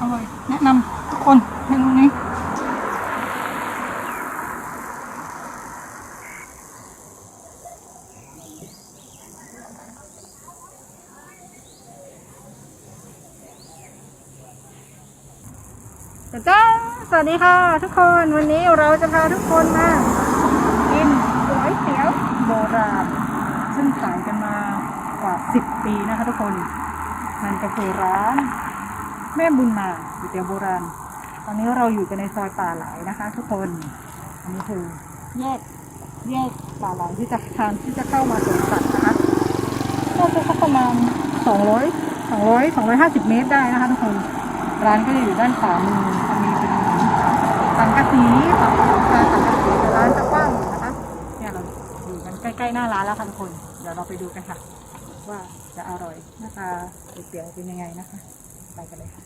อร่อย แนะนำทุกคนเมนูนี้จ้าสวัสดีค่ะ ทุกคนวันนี้เราจะพาทุกคนมากินก๋วยเตี๋ยวโบราณซึ่งขายกันมากว่า 10 ปีนะคะทุกคน นั่นก็คือร้าน แม่บุญมาก๋วยเตี๋ยวโบราณ ตอนนี้เราอยู่กันในซอยป่าหลายนะคะ ทุกคน อันนี้คือแยกแยกป่าหลายที่จะทางที่จะเข้ามาสวนสัตว์นะคะก็สักประมาณ200 200 250เมตรได้นะคะทุกคน ร้านก็จะอยู่ด้านขวามือจะมีเป็นเหมือนสังกะสีฝั่งตาสังกะสีแต่ร้านจะกว้างอยู่นะคะเนี่ยเราอยู่กันใกล้ๆหน้าร้านแล้วค่ะทุกคน เดี๋ยวเราไปดูกันค่ะ ว่าจะอร่อยหน้าตาก๋วยเตี๋ยวเป็นยังไงนะคะ ไปกันเลยค่ะ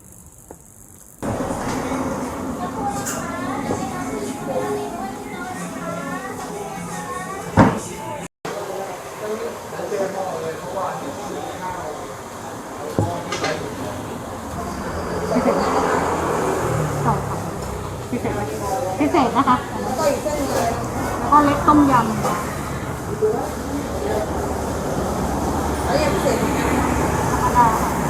พิเศษสองค่ะพิเศษอะไรพิเศษนะคะแล้วก็เล็กต้มยำธรรมดาค่ะ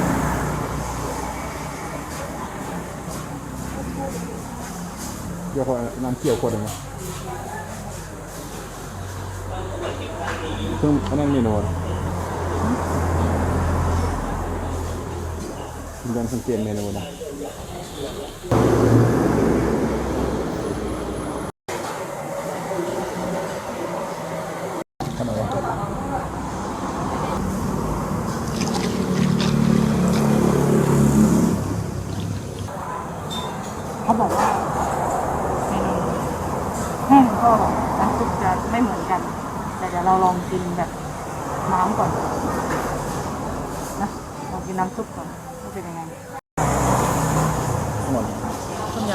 เดี๋ยวขอน้ำเกี่ยวขวดหนึ่งนะซึ่งอันนั้นเมนูอะไรผมยังสังเกตเมนูนะขนม เขาบอกว่าเมนูแห้งก็น้ำซุปจะไม่เหมือนกัน แต่ เดี๋ยวเราลองกินแบบน้ำก่อนนะลองกินน้ำซุปก่อนว่าเป็นยังไงทั้งหมดต้มย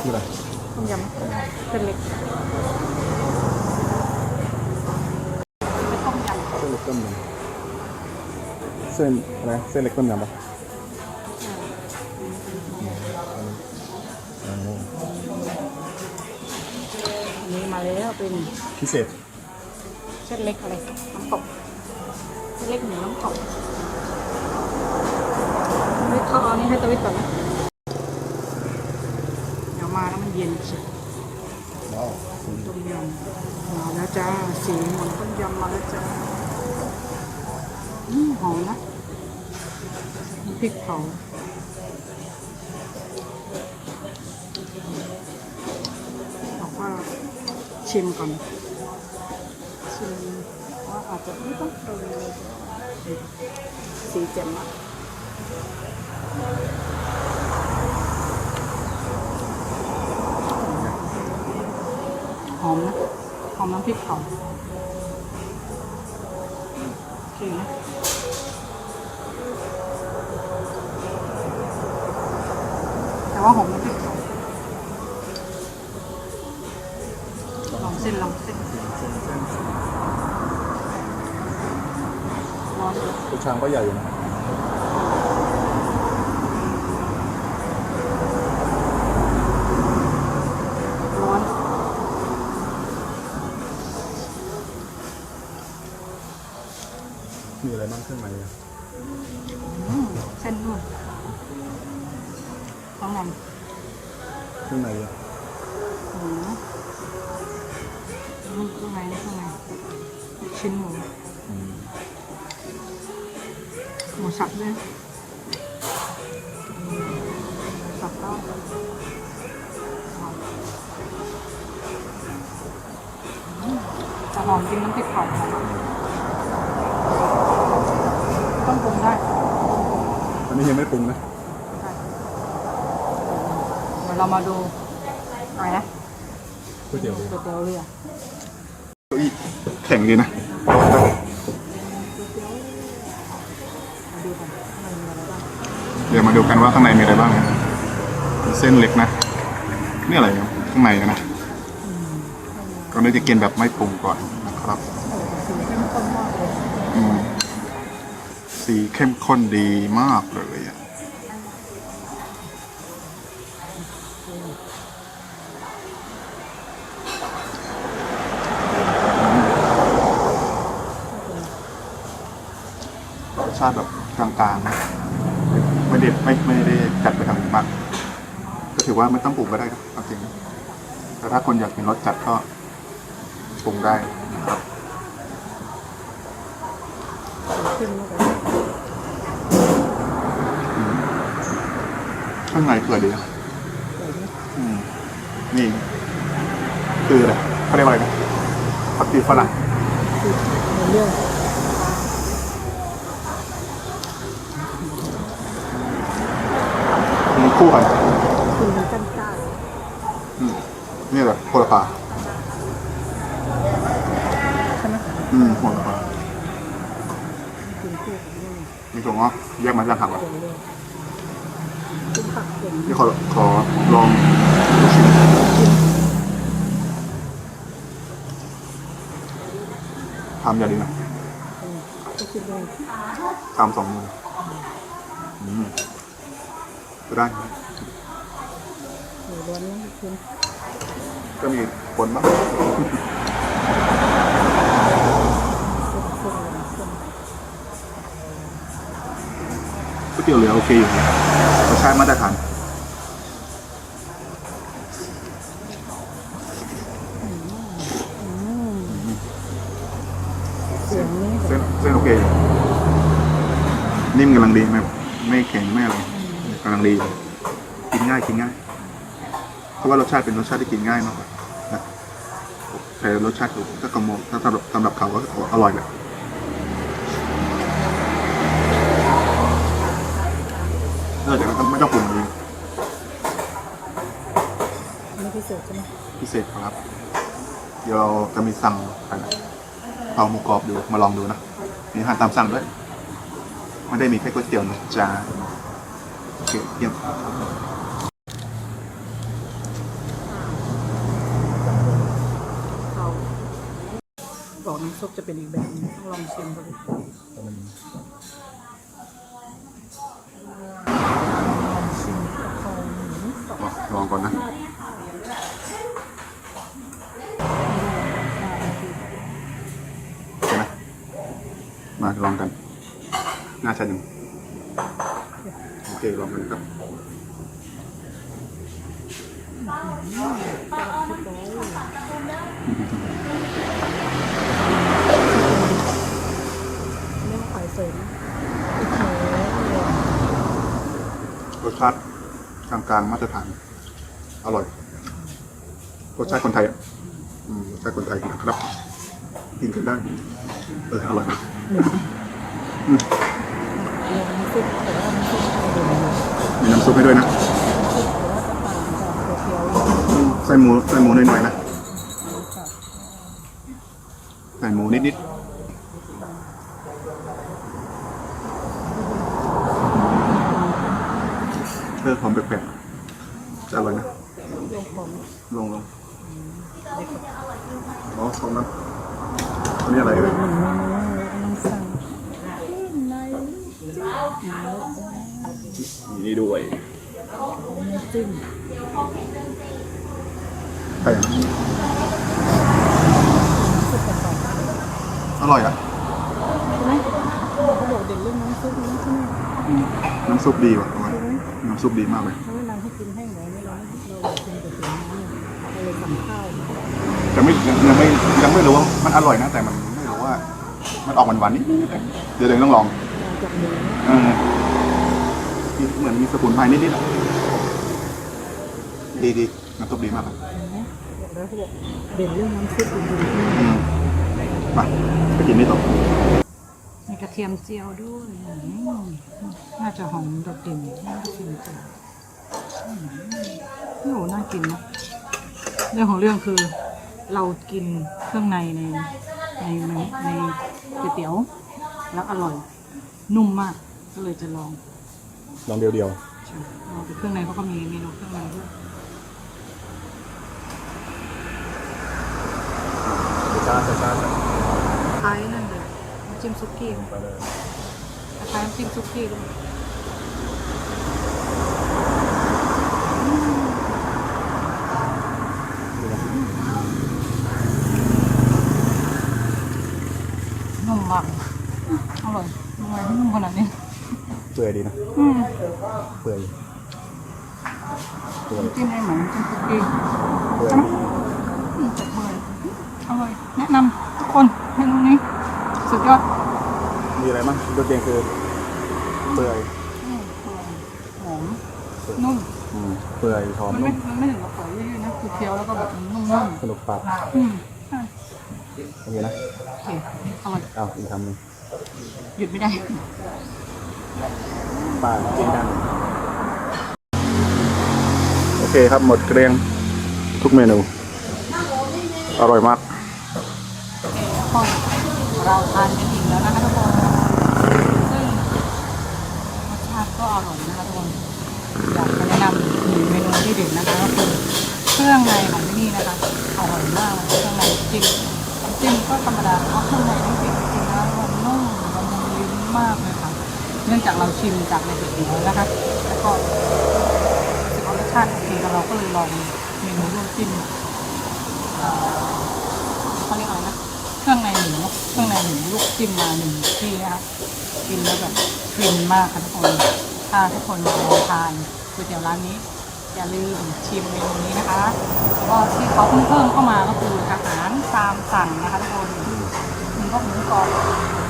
คืออะไรำต้มยำเส้นเล็กเป็นต้มยำเส้นเล็กต้มยำเส้นอะไรเส้นเล็กต้มยำปะอันนี้อันนี้มาแล้วเป็นพิเศษ เส้นเล็กอะไรน้ำตกเส้นเล็กหมูน้ำตกเฮ้ยเขาเอาอันนี้ให้ตะวิทก่อนนะเดี๋ยวมาแล้วมันเย็นสิว้าวต้มยำมาแล้วจ้าสีเหมือนต้มยำมาแล้วจ้าอืมหอมนะน้ำพริกเผาบอกว่าชิมก่อนชิมว่าอา จะไม่ต้องปรุงเลยสีเจ๋มอะหอมนะหอมน้ำพริกเผาโอเคนะแต่ว่าหอมน้ำ ชามก็ใหญ่อยู่นะร้อนมีอะไรบ้างเครื่องในอะอืมเส้นนุ่มต้องไงเครื่องในอะ หมูสับด้วยสับก็หอมอืมแต่หอมจริงน้ำพริกเผาต้องปรุงได้อันนี้ยังไม่ปรุงนะได้เดี๋ยวเรามาดูอะไรนะก๋วยเตี๋ยวเลยก๋วยเตี๋ยวเรือเก้าอี้แข็งดีนะ มาดูกันว่าข้างในมีอะไรบ้าง เส้นเล็กนะ นี่อะไรเนี่ยข้างในนะก็เลยจะกินแบบไม่ปรุงก่อนนะครับสีเข้มข้นดีมากเลยรสชาติแบบกลางๆนะ ไม่เด็ดไม่ไม่ได้จัดไปทางมากก็ถือว่าไม่ต้องปรุงก็ได้นะเอาจริงแต่ถ้าคนอยากกินรสจัดก็ปรุงได้นะครับข้างในเปื่อดีนะอืมนี่คืออะไรเขาเรียกว่าอะไรนะผักชีฝรั่งเรื่อง มันคู่กันคุณมันตั้งใจอืมนี่แหละโหระพาใช่ไหมอืมโหระพากินคู่กับเรื่องมีถั่วงอกแยกมาจากผักอะเรื่องกินผักเก่งนี่ขอขอลองลูกชิ้นทำอย่างนี้นะ ก็คิดเลยทำสองมืออืม ก็ได้นะหมูล้วนนะคุณก็มีคนบ้างเส้นเส้นเลยเส้นก๋วยเตี๋ยวเหลือโอเคอยู่นะรสชาติมาตรฐาน เสียงนี้ เส้นเส้นโอเคอยู่นิ่มกำลังดีไม่ไม่แข็งไม่อะไรกำลังดีเลยกินง่ายกินง่าย เพราะว่ารสชาติเป็นรสชาติที่กินง่ายมากกว่านะแต่รสชาติก็กระโมถ้าสำหรับสำหรับเขาก็อร่อยแหละเออแต่ก็ไม่ต้องปรุงเองไม่พิเศษใช่ไหมพิเศษครับ เดี๋ยวเราจะมีสั่งไปนะเอาหมูกรอบดูมาลองดูนะ มีอาหารตามสั่งด้วย ไม่ได้มีแค่ก๋วยเตี๋ยวนะจ้าโอเคเยี่ยม เขาบ อกน้ำซุปจะเป็นอีกแบบนึงต้องลองชิมดูชิมกะเพราหมูสับลองก่อนนะใช่ไหมมาลองกันหน้าชันหนึ่งโอเคลองกันครับ รื่อยเสริมรสชาติกลางๆมาตรฐาน อร่อยรสชาติคนไทยอะอืมรสชาติคนไทยนะครับกินกันได้เอออร่อยเรื่องน้ำซุปแต่ว่าน้ำซุปไข่เดือดเลยมีน้ำซุปให้ด้วยนะต่างจากตัวเคียว ใส่หมูใส่หมูหน่อยๆนะค่ะใส่หมูนิดๆเออหอมแปลกๆจะอร่อยนะเรื่องของลงลงอ๋อตรงนั้นอันนี้อะไรเอ่ยหนึ่งเมนูน้ำสั่งในนี่ด้วยน้ำจิ้ม ใช่ซุปกระเพราอร่อยอะใช่ไหมเขาบอกเด่นเรื่องน้ำซุปนะใช่ไหมอืมน้ำซุปดีว่ะใช่ไหมน้ำซุปดีมากเลยเขาแนะนำให้กินแห้งหน่อยไม่ร้อนเรากินแต่เสียงน้ำเนี่ยเราเลยสั่งข้าวมาแต่ไม่ยังยังไม่ยังไม่รู้ว่ามันอร่อยนะ แต่มันไม่รู้ว่า มันออกหวานๆนิดๆเดี๋ยวเดี๋ยวต้องลองลองจากหมูเออมีเหมือนมีสมุนไพรนิดๆอะดีดีน้ำซุปดีมากเลยเห็ นไหมบอกแล้วเขาบอกเด่นเรื่องน้ำซุปจริงอืมมาไปกินนี่ต่อๆมีกระเทียมเจียวด้วยอืมน่าจะหอมโดดเด่นที่กระเทียมเจียวอืมโอ้โหน่ากินนะเรื่องของเรื่องคือเรากินเครื่องในในในในในก๋วยเตี๋ยว แล้วอร่อย นุ่มมากก็เลยจะลองลองเดียวเดียวใช่ลองไปเครื่องในเขาก็มีเมนูเครื่องในด้วย ช้าช้าช้าคล้ายนั่นเลยน้ำจิ้มซุกี้คล้ายน้ำจิ้มซุกี้เลยนุ่มมากอร่อยทำไมนุ่มขนาดนี้ เปื่อยดีนะ อืม เปื่อยเปื่อยจิ้มได้เหมือนจิ้มคุกี้กี้ เปื่อย ใช่ไหมอืมจัดเบยอร่อย แนะนำทุก คนเมนูนี้ สุดยอด มีอะไรบ้างโดดเด่นคือเปื่อยอืมหอมนุ่มอืมเปื่อยหอมมันนุ่ไม่มมันไม่ถึงกับเปรี้ยวนะคือเคี้ยวแล้วก็แบบนุ่มสนุกปากๆอืมใช่โอเคนะโอเคอร่อยเอาอีกคำหนึ่งหยุดไม่ได้ป้ากินกันโอเคครับหมดเกรียงทุกเมนู อร่อยมาก โอเคทุกคนเราทานกันอิ่มแล้วนะคะทุกคนซึ่งรสชาติก็อร่อยนะคะทุกคนอยากจะแนะนำหนึ่งเมนูที่เด็ดนะคะก็คือเครื่องในของที่นี่นะคะอร่อยมากเครื่องในจิ้มจิ้มก็ธรรมดาเพราะเครื่องในนี่จริงๆแล้วมันนุ่มมันละมุนลิ้นมากเลยค่ะเนื่องจากเราชิมจากในก๋วยเตี๋ยวนะคะ แล้วก็รสชาติโอเคแล้วเราก็เลยลองเมนูร่วมจิ้มเขาเรียกอะไรนะ หมูเครื่องในหมูลูกจิ้มมาหนึ่งที่นะคะกินแล้วแบบฟินมากค่ะทุกคน ถ้าทุกคนมาลองทานก๋วยเตี๋ยวร้านนี้ อย่าลืมชิมเมนูนี้นะคะแล้วก็ที่เขาเพิ่งเพิ่มเข้ามาก็คืออาหารตามสั่งนะคะทุกคนมีพวกหมูกรอบ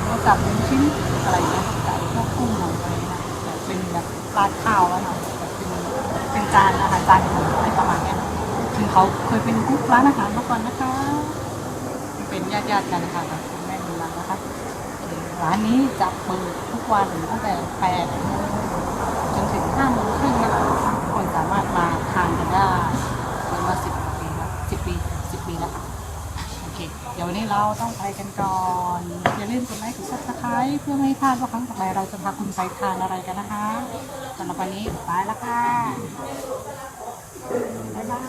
หมูสับหมูชิ้นอะไรอย่างเงี้ยไก่พวกกุ้งหอยอะไรเงี้ยแต่เป็นแบบราดข้าวแล้วเนาะเป็นเป็นจานอาหารจานของอะไรประมาณเนี้ยซึ่งเขาเคยเป็นกุ๊กร้านอาหารมาก่อนนะคะ เป็นญาติญาติๆกันนะคะ ร้านนี้จะเปิดทุกวันตั้งแต่8โมงจนถึง5โมงครึ่งนะคะทุกคนสามารถมาทานกันได้เปิดมา10กว่าปีแล้ว10ปี10ปีแล้วค่ะโอเค เดี๋ยววันนี้เราต้องไปกันก่อนอย่าลืมกดไลค์กดซับสไครต์เพื่อไม่ให้พลาดว่าครั้งต่อไปเราจะพาคุณไปทานอะไรกันนะคะสำหรับวันนี้ไปแล้วค่ะบ๊ายบาย